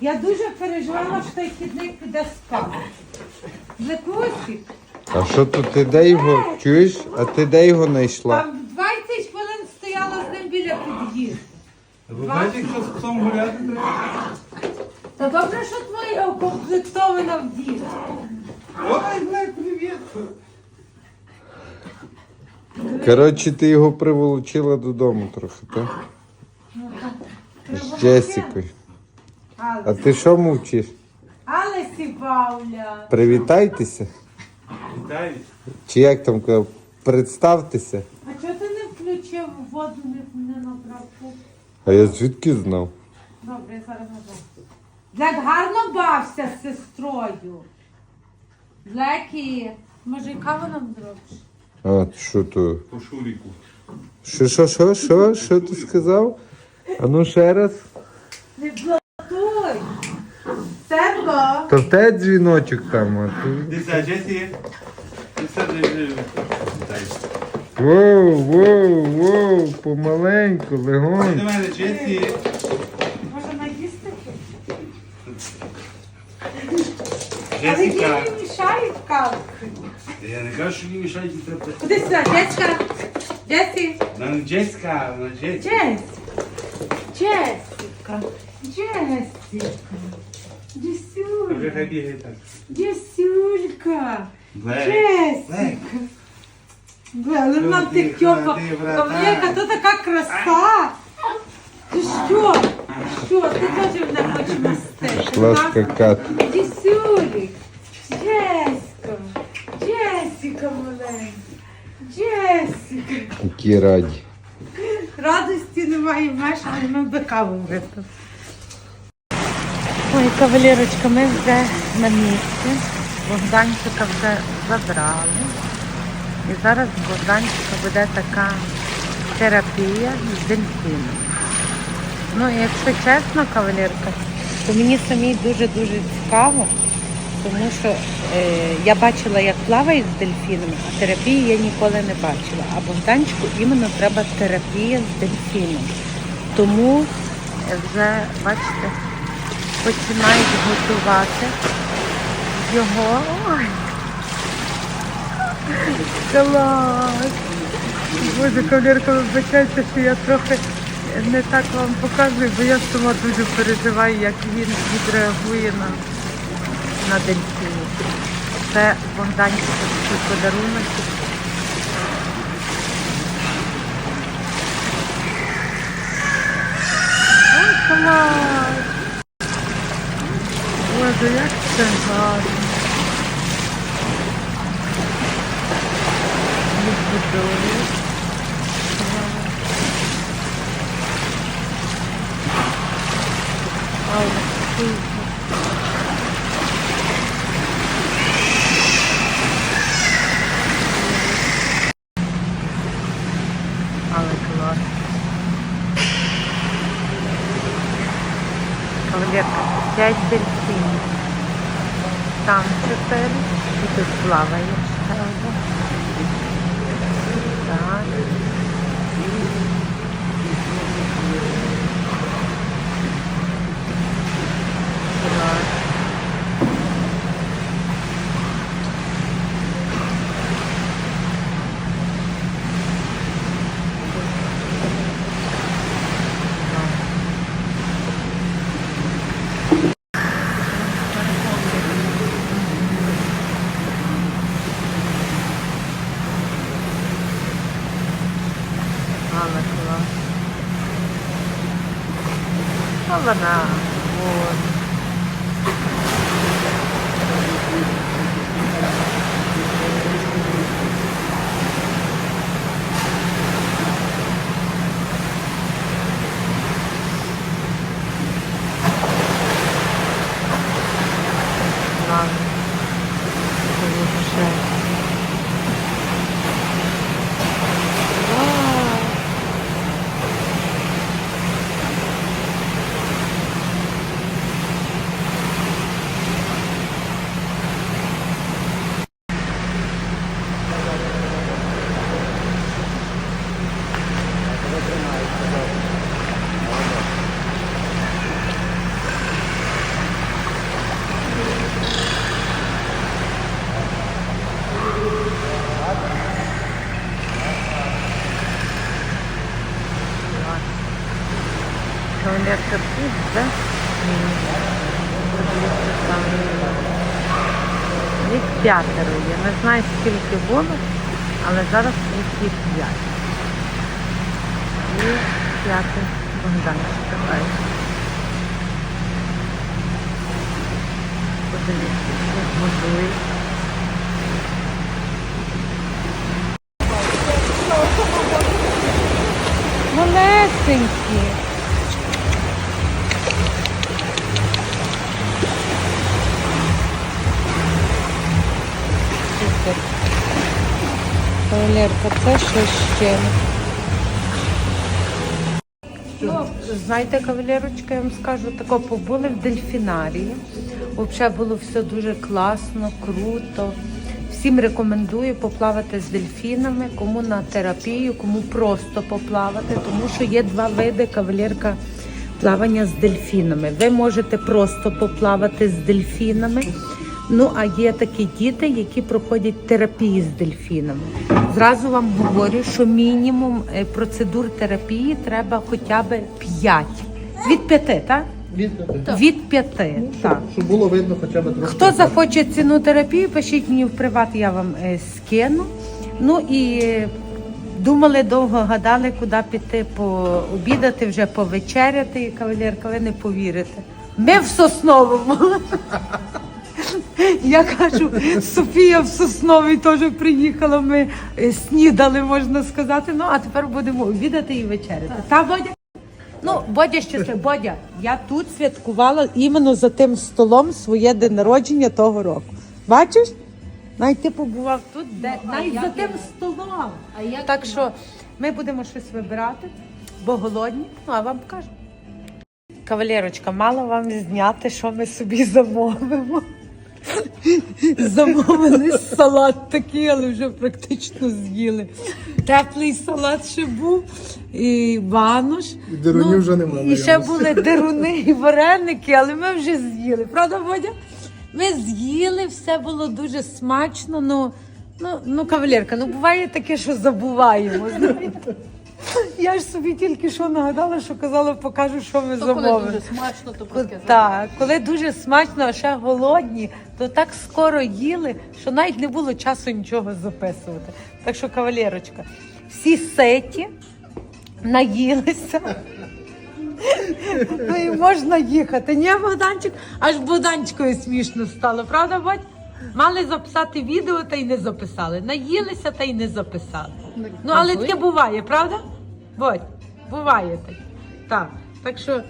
Я дуже переживала, що той хідник піде спати. Зекусик, А що тут ти де його? Чуєш? А ти де його знайшла? там 20 хвилин стояла з ним біля під'їзду. Ви знаєте, якщо з псом гуляти треба? Та добре, що твоя укомплектована в дім. Ой, блядь, привіт! Коротше, ти його приволочила додому трохи, так? З Джесікою. А ти що мовчиш? але Сібавля. Привітайтеся. Вітаю. Чи як там? Представтеся. А чого ти не включив воду, не, не набрав? А я звідки знав? Добре, я зараз набрав. Блек гарно бався з сестрою. Блекі, може і каву нам зробиш? А, що то? По Шуріку. Що, що, що, що? Що ти сказав? А ну ще раз. Не. Серго. То в тебе дзвіночок там, а ти. Дивіться, Джесі. Дивіться. Воу, воу, воу, помаленьку, До легонь. мене, Джесі. Може наїсти? Але Джесіка. їй не мішають каву. Я не кажу, що їй мішають треба. Куди сюди, Джеська? Джесі. Вона не Джесіка, вона Джесі. Джесі. Джесіка. Джесіка. Вже хай бігає так. Джесюлька. Блек. Джесіка. Бля, але нам Туди, ти тьопа. ходи, братан. Кавалерка, то така краса. Ти що? Що? Ти теж мене хочеш мастити? Пішла так? скакати. Дісюлік, Джеська, Джесіка маленька, Джесіка. Які раді. Радості немає меж, але ми би каву. Ой, кавалерочка, ми вже на місці. Богданчика вже забрали. І зараз в Богданчика буде така терапія з дельфіном. Ну, якщо чесно, кавалерка, то мені самій дуже-дуже цікаво, тому що е, я бачила, як плавають з дельфінами, а терапії я ніколи не бачила. А Богданчику іменно треба терапія з дельфіном. Тому вже, бачите, починають готувати його. Ой, клас! Боже, кавалерка, вибачайте, що я трохи не так вам показую, бо я сама дуже переживаю, як він відреагує на, на дельфіні. Це Богданчик такий подарунок. Ой, клас! Боже, як це гарно! Відбудовує. Але супер. Але клас. Кавалерка, п'ять дельфінів. Там чотири. І тут плаває. Так. Клас. Але клас. А вона. От. Ладно. Дуже. Вау. Кавалерка тут, да? Подивіться там. Їх п'ятеро є. Не знаю скільки було, але зараз їх є п'ять. І п'ятий Богдан чекає. Подивіться, годують. Малесенькі. Кавалерка, це що ще? Ну, знаєте, кавалерочка, я вам скажу, тако побули в дельфінарії. Взагалі було все дуже класно, круто. Всім рекомендую поплавати з дельфінами, кому на терапію, кому просто поплавати, тому що є два види кавалерка плавання з дельфінами. Ви можете просто поплавати з дельфінами. Ну, а є такі діти, які проходять терапії з дельфінами. Зразу вам говорю, що мінімум е, процедур терапії треба хоча б 5. Від 5, так? Від, Від 5, так. щоб було видно хоча б трошки. Хто захоче ціну терапії, пишіть мені в приват, я вам е, скину. Ну і е, думали довго, гадали, куди піти пообідати, вже повечеряти. І кавалерка, ви не повірите. Ми в Сосновому. Я кажу, Софія в Сосновий теж приїхала. Ми е, снідали, можна сказати. Ну а тепер будемо обідати і вечеряти. Та Бодя? Ну, Бодя щасливий. Бодя, я тут святкувала іменно за тим столом своє день народження того року. Бачиш? Навіть ти побував тут, де навіть за тим столом. А як Так що ми будемо щось вибирати, бо голодні, ну а вам покажу. Кавалерочка, мала вам зняти, що ми собі замовимо. Замовили салат такий, але вже практично з'їли. Теплий салат ще був, і банош. І дирунів вже немає, І ще були деруни і вареники, але ми вже з'їли. Правда, Водя? Ми з'їли, все було дуже смачно. Ну, ну, ну кавалерка, ну буває таке, що забуваємо. Я ж собі тільки що нагадала, що казала, покажу, що ми то коли замовили. дуже смачно, то таке. Так, коли дуже смачно, а ще голодні, то так скоро їли, що навіть не було часу нічого записувати. Так що, кавалерочка, всі сеті наїлися. Ну і можна їхати. Ні, Богданчик, аж Богданчикові смішно стало, правда, бать? Мали записати відео та й не записали. Наїлися та й не записали. Ну, але таке буває, правда? Бодь, буває таке. Так. Так що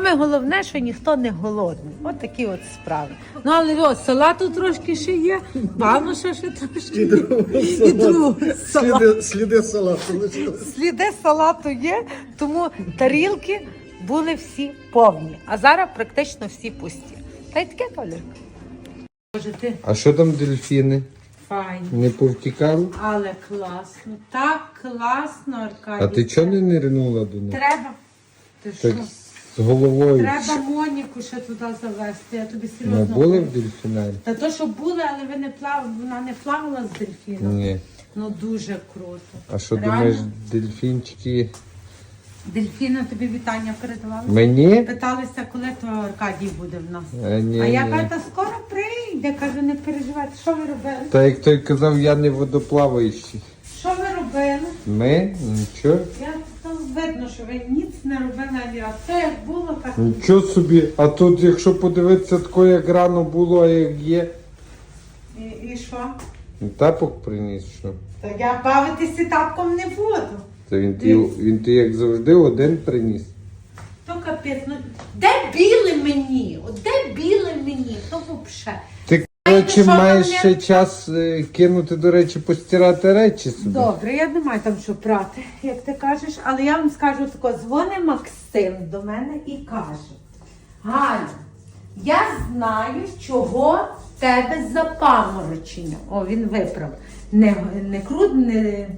саме головне, що ніхто не голодний. От такі от справи. Ну, але ось салату трошки ще є, бануша ще трошки. є. І другого салату. Сліди, сліди салату. Сліди салату є, тому тарілки були всі повні, а зараз практично всі пусті. Та й таке кавалерка. Боже, ти А що там дельфіни? файно. Не повтікали? Але класно, так класно, Аркадій. А ти чого не нирнула до них? Треба. Ти Так з головою. Треба Моніку ще туди завести, я тобі Ми серйозно. були в дельфінарі? Та то, що були, але ви не плавали, вона не плавала з дельфіном. Ні. Ну дуже круто. А що Реально? думаєш, дельфінчики? Дельфіна тобі вітання передавала? Мені? Питалися, коли то Аркадій буде в нас. А, ні, а я ні. кажу, та скоро прийде. Кажу, не переживайте. Що ви робили? Та як той казав, я не водоплаваючий. Що ви робили? Ми? Нічого. Я там видно, що ви ніц не робили ані раз. Це як було, так. Нічого собі. А тут, якщо подивитися, тако як рано було, а як є. І, і що? Тапок приніс, що? Та я бавитися тапком не буду. Та він ти, він ти як завжди один приніс. То капець, ну де біле мені? От де біле мені? То взагалі. Ти, коротше, що маєш мене- ще час е, кинути, до речі, постирати речі собі. Добре, я не маю там що прати, як ти кажеш, але я вам скажу тако, дзвони Максим до мене і каже: Галя, я знаю, чого в тебе запаморочення. О, він виправ. Не, не крут, не.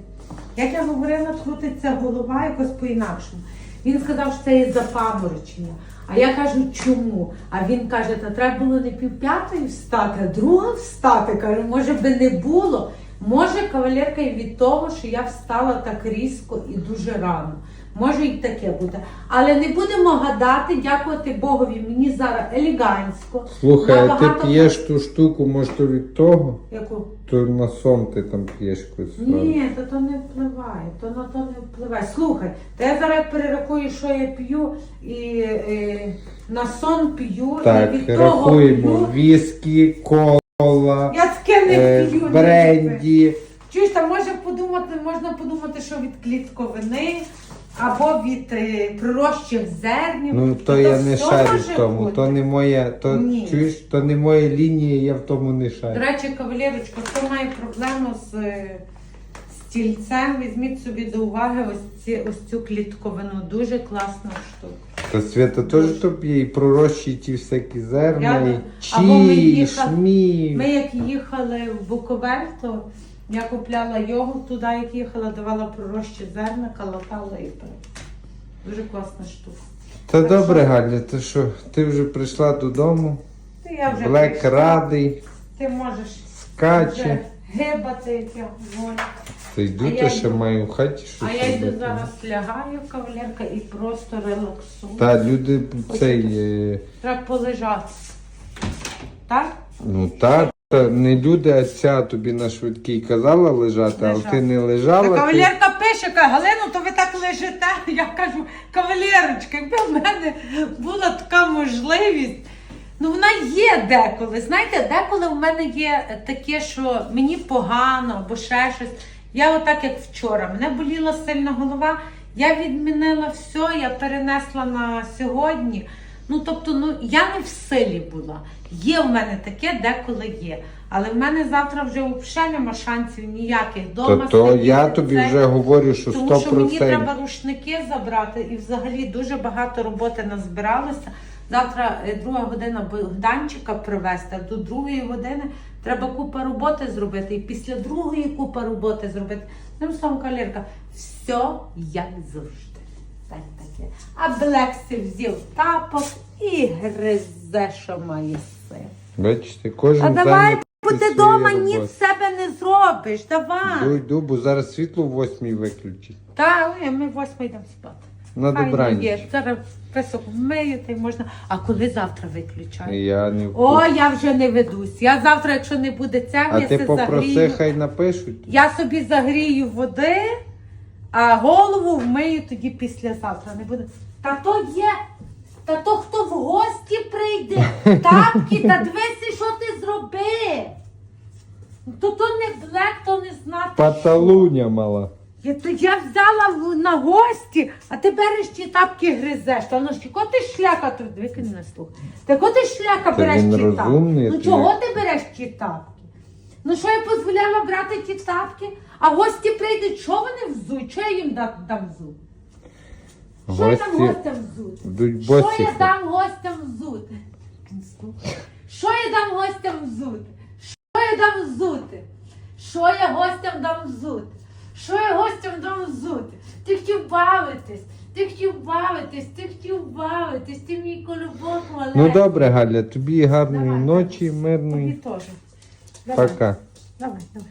Як я говорила, крутиться голова якось по-інакшому. Він сказав, що це є запаморочення. А я кажу, чому? А він каже, та треба було не півп'ятої встати, а друга встати. Каже, може би не було. Може, кавалерка і від того, що я встала так різко і дуже рано. Може і таке буде. Але не будемо гадати, дякувати Богові. Мені зараз елегантсько. Слухай, а ти п'єш ту штуку, може то від того? Яку? То на сон ти там п'єш якусь. Ні, то то не впливає, то на то не впливає. Слухай, то я зараз перерахую, що я п'ю, і е, на сон п'ю, і від того рахуємо. п'ю. Віскі, кола, Я таке не е, п'ю. не бренді. Чуєш, там може подумати, можна подумати, що від клітковини або від е, пророщих зернів. Ну то я не все шарю може в тому. бути. То не моя, то Ні. чуєш, то не моя лінія, я в тому не До шарю. речі, кавалерочка, хто має проблему з е, стільцем, візьміть собі до уваги ось, ці, ось цю клітковину. Дуже класна штука. Та Свята теж то п'є і пророщі ті всякі зерна, Я- і або ми чі, і їхали- шмі. Ми як їхали в Буковель, то я купляла йогурт туди, як їхала, давала пророщі зерна, калатала і пила. Дуже класна штука. Та Так добре? Галя, то що, ти вже прийшла додому, Ти я вже Блек прийшла. радий, Ти можеш скаче. вже гибати, як я говорю. Та йду, А то ще йду. маю в хаті щось А я йду робити. зараз лягаю, кавалерка, і просто релаксую. Та люди цей. е, Треба полежати. Так? Ну так, та не люди, а ця тобі на швидкій казала лежати, але Лежати. ти не Та лежала. Ти... кавалерка пише, каже, Галину, то ви так лежите. Я кажу, кавалерочка, якби в мене була така можливість. Ну, вона є деколи. Знаєте, деколи в мене є таке, що мені погано або ще щось. Я отак, як вчора, мене боліла сильна голова, я відмінила все, я перенесла на сьогодні. Ну, тобто, ну я не в силі була. Є в мене таке, деколи є. Але в мене завтра вже взагалі нема шансів ніяких дома. то сидіти, я тобі це. вже говорю, що Тому що мені треба рушники забрати і взагалі дуже багато роботи назбиралося. Завтра е, друга година Богданчика привезти, а до другої години треба купа роботи зробити. І після другої купа роботи зробити. Тим словом, кавалерка, все як завжди. Так таке. А Блексі взяв тапок і гризе, що має сил. Бачите, кожен А давай бути своєю вдома, ні в себе не зробиш. Давай. Йду, йду, бо зараз світло в восьмій виключить. Та ой, ми восьми йдемо спати. На Хай добраніч. є. Зараз песок вмию, та й можна. А коли завтра виключаю? Я не в О, я вже не ведусь. Я завтра, якщо не буде А я ти се попроси, загрію. хай напишуть. Я собі загрію води, а голову вмию тоді післязавтра. Не буде. Та то є. Та то хто в гості прийде, тапки, та дивися, що ти зробив. То то не блек, то не знати. Паталуня мала. Я, то я взяла в- на гості, а ти береш ті тапки гризеш. Та ну кого ти шляка тут викинь на слух. Та кого ти шляка Та береш він ті тапки? розумний, Ну ти чого ти береш ті тапки? Ну що я дозволяла брати ті тапки? А гості прийдуть, що вони взуть? Що я їм дам, дам взути? Що я дам Гості гостям взути? Йдуть Що босі. я дам гостям взути? Що я дам гостям взути? Що я дам взути? Що я гостям дам взути? Що я гостям дам взути? Ти хотів бавитись, ти хотів бавитись, ти хотів бавитись, ти мій колобок маленький. Ну добре, Галя, тобі гарної Давай, ночі, Тобі мирної. теж. Пока. давай, давай.